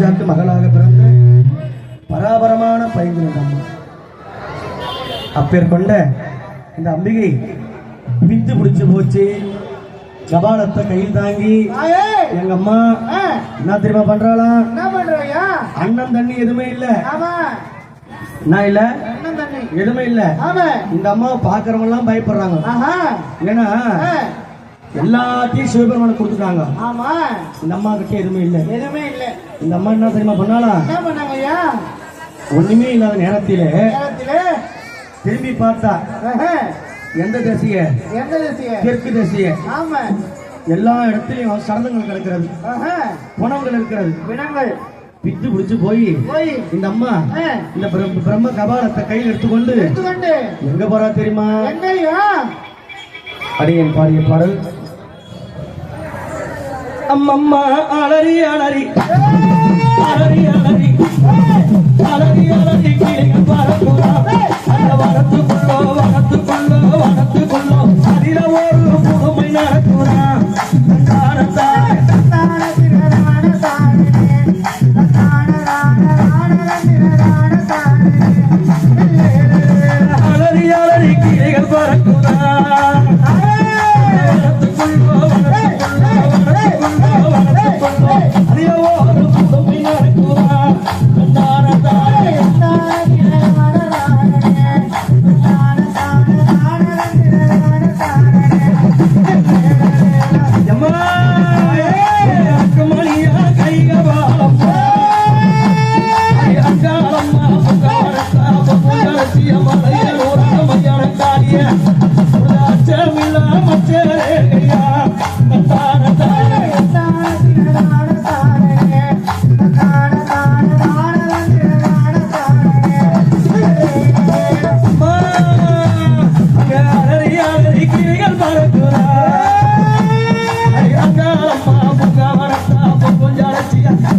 மகாராஜாக்கு மகளாக பிறந்த பராபரமான பைந்தன் அம்மா. அப்பேர் கொண்ட இந்த அம்பிகை பித்து பிடிச்சு போச்சு. கபாலத்தை கையில் தாங்கி எங்க அம்மா என்ன தெரியுமா பண்றீங்க அண்ணன் தண்ணி எதுவுமே இல்ல. ஆமா. நான் இல்ல? எதுவுமே இல்ல. ஆமா. இந்த அம்மாவை பாக்குறவங்க எல்லாம் பயப்படுறாங்க ஏன்னா எல்லாத்தையும் சிவபெருமானுக்கு கொடுத்துட்டாங்க. ஆமா. இந்த அம்மா கிட்ட எதுவுமே இல்ல. எதுவுமே இல்ல. இந்த அம்மா என்ன தெரியுமா பண்ணாளா? என்ன பண்ணாங்க ஐயா? ஒண்ணுமே இல்லாத நேரத்திலே நேரத்துல திரும்பி பார்த்தா எந்த திசைய? எந்த திசைய? தெற்கு திசைய. ஆமா. எல்லா இடத்துலயும் சடங்குகள் கிடக்கிறது. குணங்கள் இருக்கிறது. பிணங்கள். பித்து பிடிச்சு போய் இந்த அம்மா இந்த பிரம்- பிரம்ம கபாலத்தை கையில் எடுத்துக்கொண்டு எங்க போறா தெரியுமா? எங்கய்யா அடியன் பாடிய பாடல். அம்மம்மா அலறி அலறி. அலறி அலறி. அலறி அலறி. கிளிகள் பறக்குதா அந்த வனத்துக்குள்ளோ வனத்துக்குள்ளோ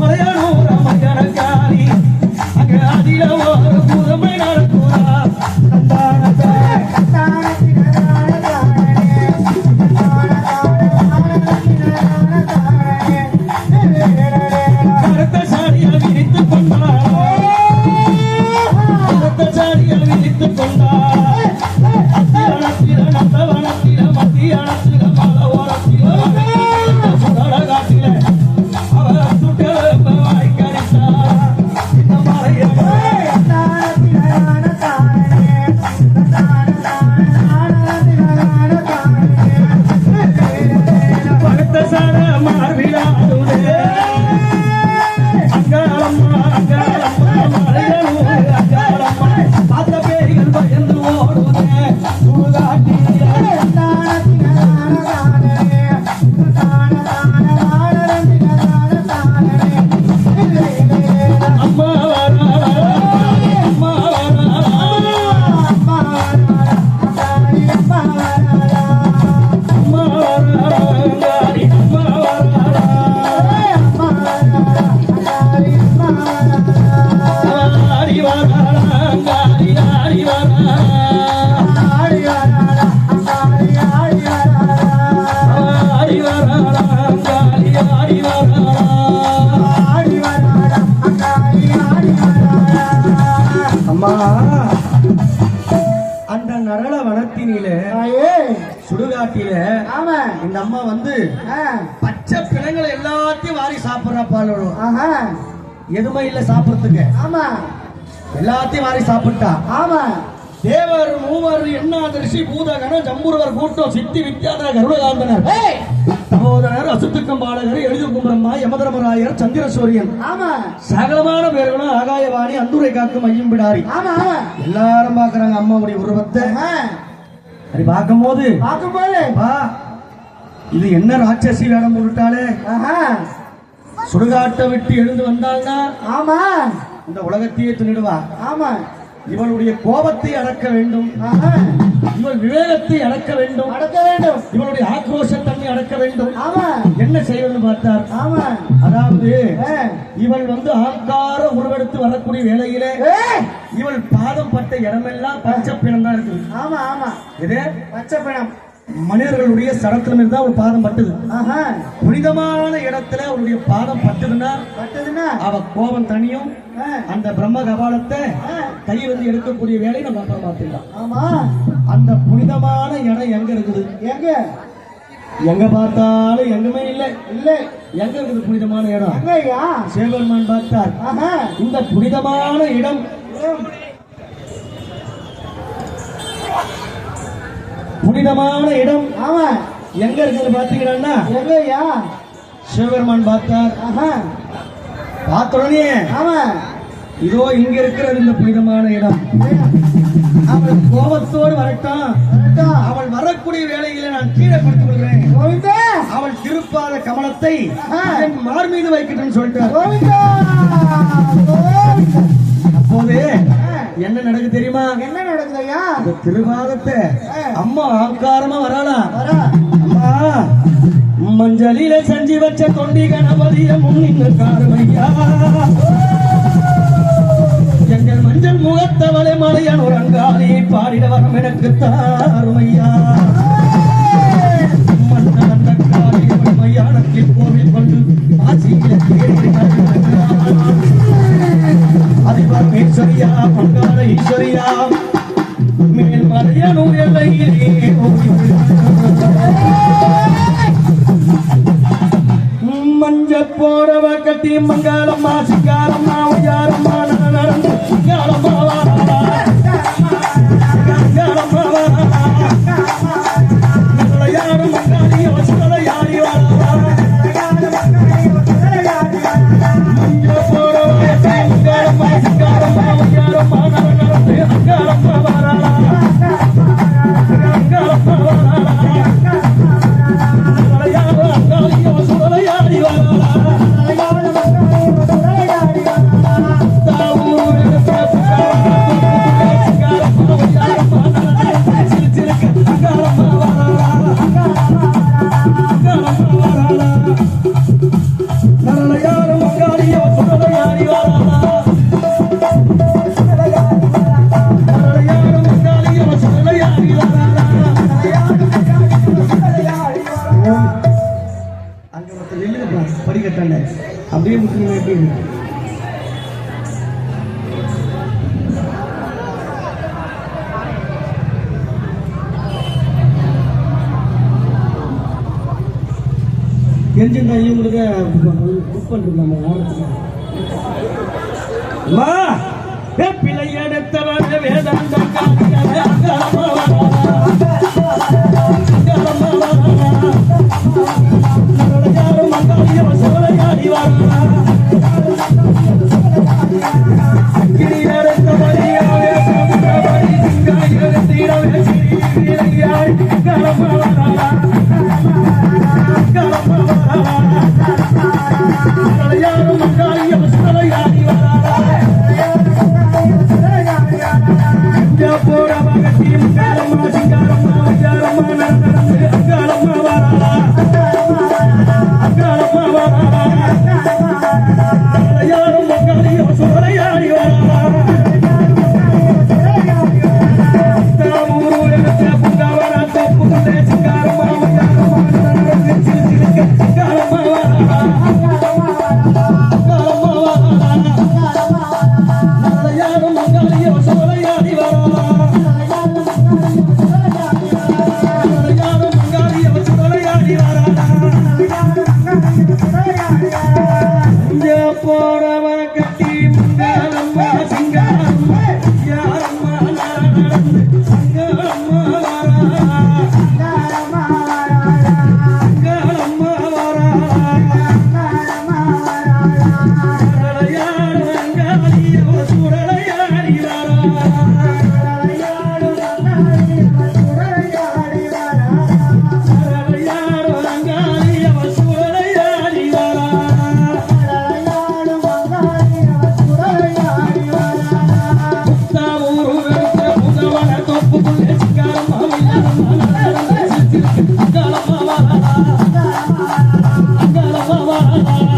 പറയാണ് சுடுகாட்டில இந்த அம்மா வந்து பச்சை பிணங்களை எல்லாத்தையும் வாரி சாப்பிடுற பால் எதுவுமே இல்ல சாப்பிடுறதுக்கு. எல்லாத்தையும் வாரி சாப்பிட்டா. தேவர் மூவர் எண்ணாதரிசி பூதகன ஜம்புருவர் கூட்டம் சித்தி வித்யாதர கருடகாந்தனர் சகோதரர் அசுத்துக்கம் பாலகர் எழுதுக்கும் பிரம்மா யமதர்மராயர் சந்திரசூரியன். சகலமான பேர்களும் ஆகாயவாணி அந்துரை காக்கும் ஐயம் பிடாரி எல்லாரும் பாக்குறாங்க அம்மாவுடைய உருவத்தை. அப்படி பார்க்கும்போது பார்க்கும்போது பா இது என்ன ராட்சசி வேடம் போட்டுட்டாலே சுடுகாட்டை விட்டு எழுந்து வந்தாள்னா ஆமா. இந்த உலகத்தையே துணிடுவா ஆமா. இவளுடைய கோபத்தை அடக்க வேண்டும். இவள் விவேகத்தை அடக்க வேண்டும். அடக்க வேண்டும். இவளுடைய ஆக்ரோஷத்தன்மை அடக்க வேண்டும். ஆமா என்ன செய்வதுன்னு பார்த்தார். ஆமா அதாவது இவள் வந்து ஆங்கார உருவெடுத்து வரக்கூடிய வேளையிலே ஏ, இவள் பாதம் பட்ட இடமெல்லாம் பச்சை பிணம் தான் இருக்குது. ஆமா ஆமா. இது? பச்சை பணம் மனிதர்களுடைய சடத்துல இருந்தா ஒரு பாதம் பட்டுது. புனிதமான இடத்துல அவருடைய பாதம் பட்டுதுன்னா பட்டதுன்னா? அவ கோபம் தனியும் அந்த பிரம்ம கபாலத்தை கை வந்து எடுக்கக்கூடிய வேலையை நம்ம அப்புறம் பார்த்துக்கலாம். ஆமா. அந்த புனிதமான இடம் எங்க இருக்குது? எங்க? எங்க பார்த்தாலும் எங்குமே இல்லை. இல்ல. எங்க இருக்குது புனிதமான இடம். எங்கய்யா? சிவபெருமான் பார்த்தார். ஆஹா. இந்த புனிதமான இடம். புனிதமான இடம். ஆமா. எங்க இருக்குது பாத்தீங்கன்னா எங்கய்யா? சிவபெருமான் பார்த்தார். ஆஹா. பார்த்த உடனே ஆமா. இதோ இங்க இருக்கிறது இந்த புனிதமான இடம். கோபத்தோடு வரட்டும். ஆ. என் மார் மீது வைக்கட்டும்னு கோவிந்தா. அப்போது என்ன நடக்கு தெரியுமா? என்ன இந்த திருவாதத்தை ஆ. அம்மா ஆங்காரமா வராளா? மஞ்சளில செஞ்சு வச்ச தொண்டி கணபதிய முன்னின்னு காருமையா எங்கள் மஞ்சள் முகத்தவளை மலையான் ஒரு அங்காளி பாடிட வரம் எனக்கு தாருமையா? மையானத்தில் கொண்டு ஆசியில தேடி அதிபர் ஈஸ்வரியா மேல் எல்லையிலே மஞ்ச கட்டி மங்காளம்மா சிங்காரம்மா அப்படியே முஸ்லீம் எப்படி இருக்கு? என்ஜின் இவங்களுக்கு புக் பண்ணிருக்காங்க அம்மா! பிள்ளை எடுத்தவர் வேதாந்தம் இங்க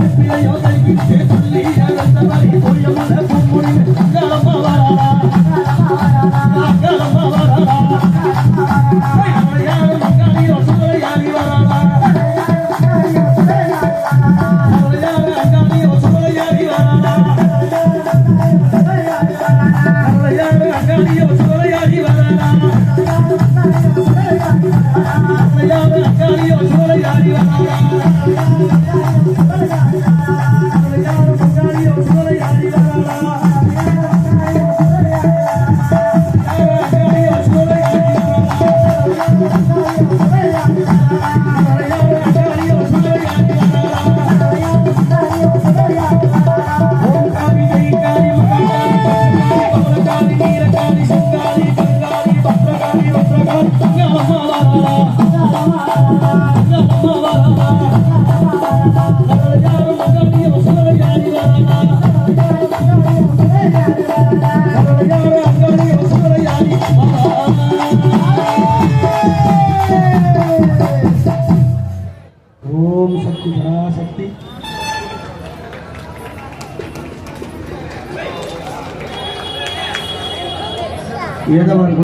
аплодисменты ఏదో